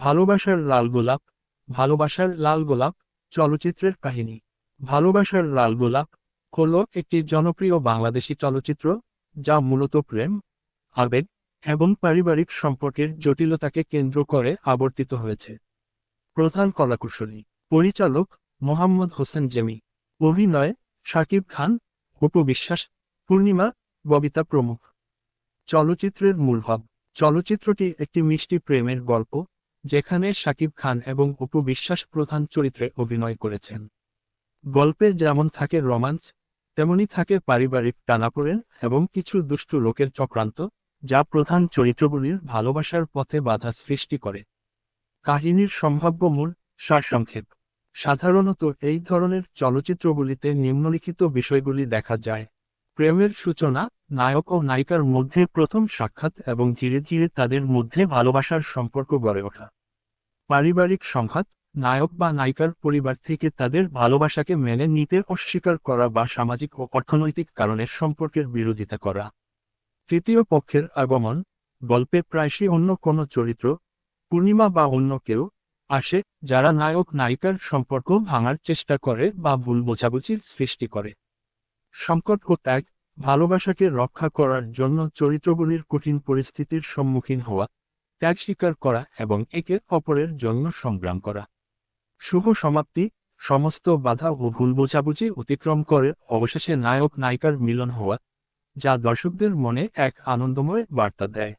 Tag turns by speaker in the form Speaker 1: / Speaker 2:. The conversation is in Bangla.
Speaker 1: ভালোবাসার লাল গোলাপ, ভালোবাসার লাল গোলাপ, চলচ্চিত্রের কাহিনী। ভালোবাসার লাল গোলাপ হল একটি জনপ্রিয় বাংলাদেশী চলচ্চিত্র যা মূলত প্রেম, আবেগ এবং পারিবারিক সম্পর্কের জটিলতাকে কেন্দ্র করে আবর্তিত হয়েছে। প্রধান কলাকুশলী, পরিচালক মোহাম্মদ হোসেন জেমি, অভিনয় শাকিব খান অপু বিশ্বাস পূর্ণিমা, ববিতা প্রমুখ। চলচ্চিত্রের মূলভাব চলচ্চিত্রটি একটি মিষ্টি প্রেমের গল্প যেখানে শাকিব খান এবং অপু বিশ্বাস প্রধান চরিত্রে অভিনয় করেছেন। গল্পে যেমন থাকে রোমাঞ্চ, তেমনি থাকে পারিবারিক টানাপোড়েন এবং কিছু দুষ্টু লোকের চক্রান্ত, যা প্রধান চরিত্রগুলির ভালোবাসার পথে বাধা সৃষ্টি করে। কাহিনীর সম্ভাব্য মূল সারসংক্ষেপ। সাধারণত এই ধরনের চলচ্চিত্রগুলিতে নিম্নলিখিত বিষয়গুলি দেখা যায়। প্রেমের সূচনা, নায়ক ও নায়িকার মধ্যে প্রথম সাক্ষাৎ এবং ধীরে ধীরে তাদের মধ্যে ভালোবাসার সম্পর্ক গড়ে ওঠা। পারিবারিক সংঘাত, নায়ক বা নায়িকার পরিবার থেকে তাদের ভালোবাসাকে মেনে নিতে অস্বীকার করা বা সামাজিক ও অর্থনৈতিক কারণে সম্পর্কের বিরোধিতা করা। তৃতীয় পক্ষের আগমন, গল্পে প্রায়শই অন্য কোনো চরিত্র, পূর্ণিমা বা অন্য কেউ আসে যারা নায়ক নায়িকার সম্পর্ক ভাঙার চেষ্টা করে বা ভুল বোঝাবুঝির সৃষ্টি করে। সংকট ও ত্যাগ ভালোবাসাকে রক্ষা করার জন্য চরিত্রগুলির কঠিন পরিস্থিতির সম্মুখীন হওয়া, ত্যাগ স্বীকার করা এবং একে অপরের জন্য সংগ্রাম করা। শুভ সমাপ্তি, সমস্ত বাধা ও ভুল বোঝাবুঝি অতিক্রম করে অবশেষে নায়ক নায়িকার মিলন হওয়া, যা দর্শকদের মনে এক আনন্দময় বার্তা দেয়।